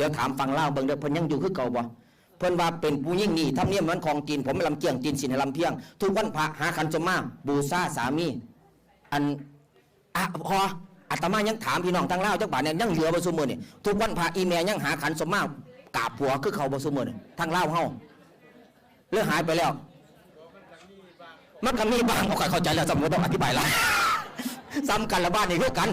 ดี๋ยวถามฟังเล่าเบิ่งเด้อเพิ่นยังอยู่คือเก่าบ่เพิ่นว่าเป็นผู้ยิ่งนี่ทำเนียมมันของจีนผมไม่ลำเกียงจีนสินให้ลำเพียง ทุกวันพระหาขันสมมาบูชาสามี อันอะพออาตมายังถามพี่น้องทางเล่าจักบาทเนี่ยยังเหลือบ่ซุมื้อนี่ทุกวันพระอีเมียยังหาขันสมมากราบผัวคือเขาบ่ซุมื้อนี่ทางเล่าเฮาเลือหายไปแล้ว มันก็มีบางบ่ค่อยเข้าใจแล้วสมมติต้องอธิบายละซ้ำกันละบ้านนี่คือกัน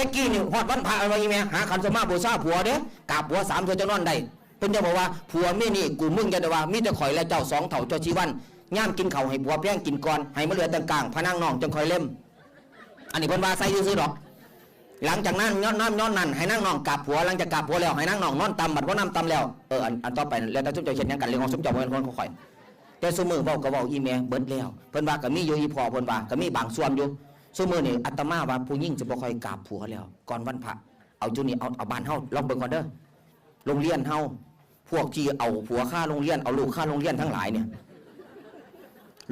แต่กี้นี่ฮอดวันพระอะไรแม่หาขันสมาบูชาผัวเด้กราบผัวสามเธอจะนอนได้เพิ่นจะบอกว่าผัวแม่นี่กูมึงจะได้ว่ามีแต่ข่อยและเจ้าสองเถ่าเจ้าชีวันย่ามกินเข้าให้ผัวแป้งกินก่อนให้มันเหลือแต่กลางพนังน้องจังคอยเล่ม อันนี้เพิ่นว่าใส่ซื้อๆดอก หลังจากนั้นย้อนน้ำย้อนนั่นให้นั่งนองกราบผัวหลังจากกราบผัวแล้วให้นั่งนองนอนตำบัดว่าน้ำตำแล้วเอออันต่อไปแล้วแต่สมเจ้าเช่นหยังกันเรื่องของสมเจ้าเป็นคนข่อยแต่สมือเว้าก็เว้าอีแม่เบิดแล้วเพิ่นว่าก็มีอยู่อีพอเพิ่นว่าก็มีบางส่วนอยู่ สมือนี่อาตมาว่าผู้หญิงจะบ่ค่อยกราบผัวแล้ว ก่อนวันพระเอาจุนี้เอาเอาบ้านเฮาลองเบิ่งก่อนเด้อโรงเรียนเฮาพวกที่เอาผัวค่าโรงเรียนเอาลูกค่าโรงเรียนทั้งหลายเนี่ย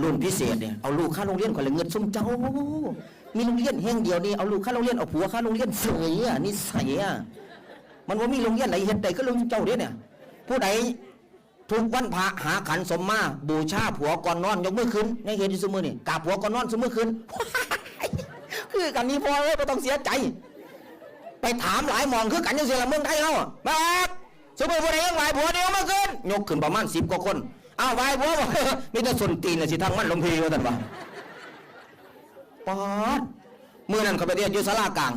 รุ่นพิเศษเนี่ยเอาลูกค่าโรงเรียนคนละเงินซุมเจ้า มีโรงเรียนแห่งเดียวนี่เอาลูกค่าโรงเรียนเอาผัวค่าโรงเรียนเสยอะนี่ใสอะมันว่ามีโรงเรียนไหนเฮ็ดใดก็โรงเจ้าเด้เนี่ย ผู้ใดทุกวันพระหาขันสมมาบูชาผัวก่อนนอนยกมือขึ้นในเห็นอยู่สมอนี่กาบผัวก่อนนอนเสมอขึ้น คือกันนี้พอเลยไม่ต้องเสียใจ ไปถามหลายมองคือกันยังเสียละเมืองไทยเฮาแบบสมมติผู้ใดยังไหวผัวเดียวมาขึ้นยกขึ้นประมาณสิบกว่าคนอ้าวไหวผัวบ่มีแต่ส่วนตีนน่ะสิทางมันลมพีว่าท่านว่าปอดเมื่อนั้นเขาไปเรียนอยู่สารากลาง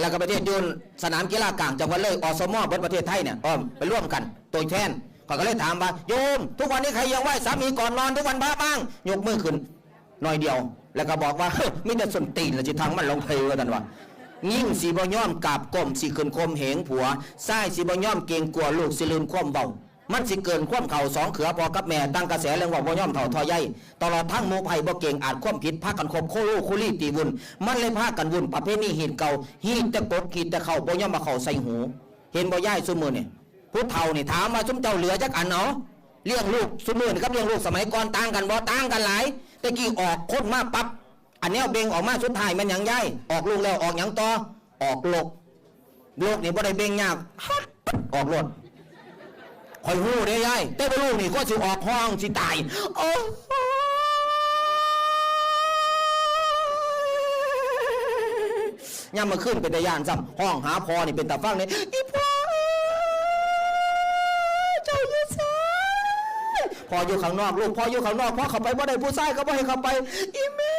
แล้วก็ไปเรียนยู่สนามกีฬากลางจังหวัดเลยอสมบนประเทศไทยเนี่ยอ้อมไปร่วมกันตัวแทนเขาก็เลยถามว่าโยม ทุกวันนี้ใครยังไหวสามีก่อนนอนทุกวันพระบ้าง ยกมือขึ้น น่อยเดียว แล้วก็บอกว่าไมิแต่สนตีนละจิทางมันลงเพลว่าท่านว่ายิ่งสีบ่ย่อมกาบก้มสีขึ้นคมเหงผัวไส้สีบ่ย่อมเกงกลัวลูกสิลืมความเบามันสิเกินความเข่าสองเขือพอกับแม่ตั้งกระแสเรื่องว่าบ่ย่อมเถ่าทอใหญ่ตลอดทั้งหมูไผ่บ่เก่งอาจความผิดพากันคบโคลูคุลีตีวุ่นมันเลยพากันวุ่นประเภทนี้หีดเก่าหีดต่กบขีดต่เข่าบ่ย่อมมาเข่าใส่หู เห็นบ่ย่ายซุมือนี่ยผู้เฒ่านี่ถามมาซุมเจ้าเหลือจักอันเนาะเลี้ยงลูกซุมือนี่กับเลี้ยงลูกสมัยก่อนต่างกันบ่ต่างกันหลาย แต่กี้ออกคนมาปั๊บอันแนวเบ่งออกมาสุดท้ายมันยังย่ายออกลูกแล้วออกยังต่อออกโลกโลกนี่บ่ได้เบ่งยากออกรถคอยหู้ได้ยายแต่ว่าลูกนี่ก็สิออกห้องสิตายโอ้ย่ำมาขึ้นเป็นตะยานซ้ำห้องหาพอนี่เป็นตาฟังเนี่ยอีพ่อ พออยู่ข้างนอกลูกพออยู่ข้างนอกพ่อเข้าไปบ่ได้ผู้ชายก็บ่ให้เข้าไปอีแม่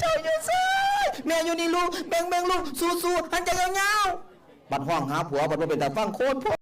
เจ้าอยู่ซ้ายแม่อยู่นี่ลูกแบ่งแบ่งลูกสู้สู้หันใจยาวๆบัดห้องหาผัวบัดบ่เป็นแต่ฟังโคตรพ่อ